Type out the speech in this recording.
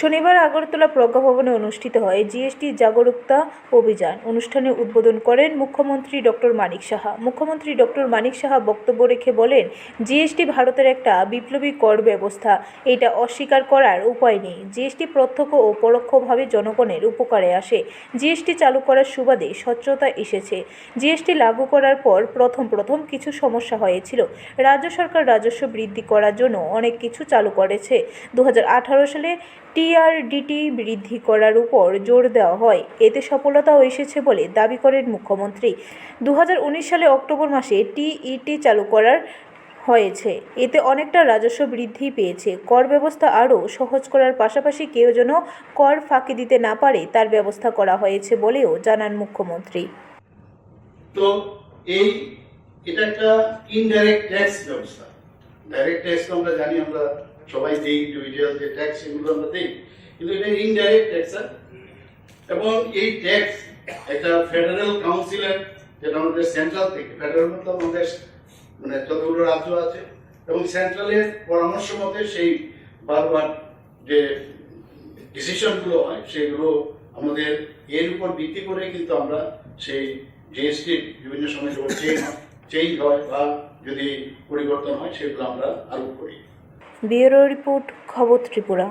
শনিবার আগরতলা প্রজ্ঞাভবনে অনুষ্ঠিত হয় জিএসটি জাগরুকতা অভিযান। অনুষ্ঠানে উদ্বোধন করেন মুখ্যমন্ত্রী ডক্টর মানিক সাহা। মুখ্যমন্ত্রী ডক্টর মানিক সাহা বক্তব্য রেখে বলেন, জিএসটি ভারতের একটা বিপ্লবী কর ব্যবস্থা। এটা অস্বীকার করার উপায় নেই। জিএসটি প্রত্যক্ষ ও পরোক্ষভাবে জনগণের উপকারে আসে। জিএসটি চালু করার সুবাদে স্বচ্ছতা এসেছে। জিএসটি লাগু করার পর প্রথম প্রথম কিছু সমস্যা হয়েছিল। রাজ্য সরকার রাজস্ব বৃদ্ধি করার জন্য অনেক কিছু চালু করেছে। দু হাজার আঠারো সালে টিআরডিটি বৃদ্ধি করার উপর জোর দেওয়া হয়। এতে সফলতাও এসেছে বলে দাবি করেন মুখ্যমন্ত্রী। দুহাজার উনিশ সালে অক্টোবর মাসে টিইটি চালু করার হয়েছে। এতে অনেকটা রাজস্ব বৃদ্ধি পেয়েছে। কর ব্যবস্থা আরও সহজ করার পাশাপাশি কেউ যেন কর ফাঁকি দিতে না পারে, তার ব্যবস্থা করা হয়েছে বলেও জানান মুখ্যমন্ত্রী। তো এই, এটা একটা ইনডাইরেক্ট ট্যাক্স ব্যবস্থা। ডাইরেক্ট ট্যাক্স তো আমরা জানি, আমরা সবাই দিই ইন্ডিভিজুয়াল যে ট্যাক্স সেগুলো আমরা দিই। কিন্তু এটা ইনডাইরেক্ট ট্যাক্স এবং এই ট্যাক্স একটা ফেডারেল কাউন্সিলের যেটা আমাদের সেন্ট্রাল থেকে ফেডারেল মতো আমাদের মানে যতগুলো রাজ্য আছে, এবং সেন্ট্রালের পরামর্শ মতে সেই বারবার যে ডিসিশনগুলো হয়, সেগুলো আমাদের এর উপর ভিত্তি করে কিন্তু আমরা সেই জিএসটির বিভিন্ন সময় চেঞ্জ চেঞ্জ হয়, বা যদি পরিবর্তন হয় সেগুলো আমরা আরোপ করি। ব্যুরো রিপোর্ট খবর ত্রিপুরা।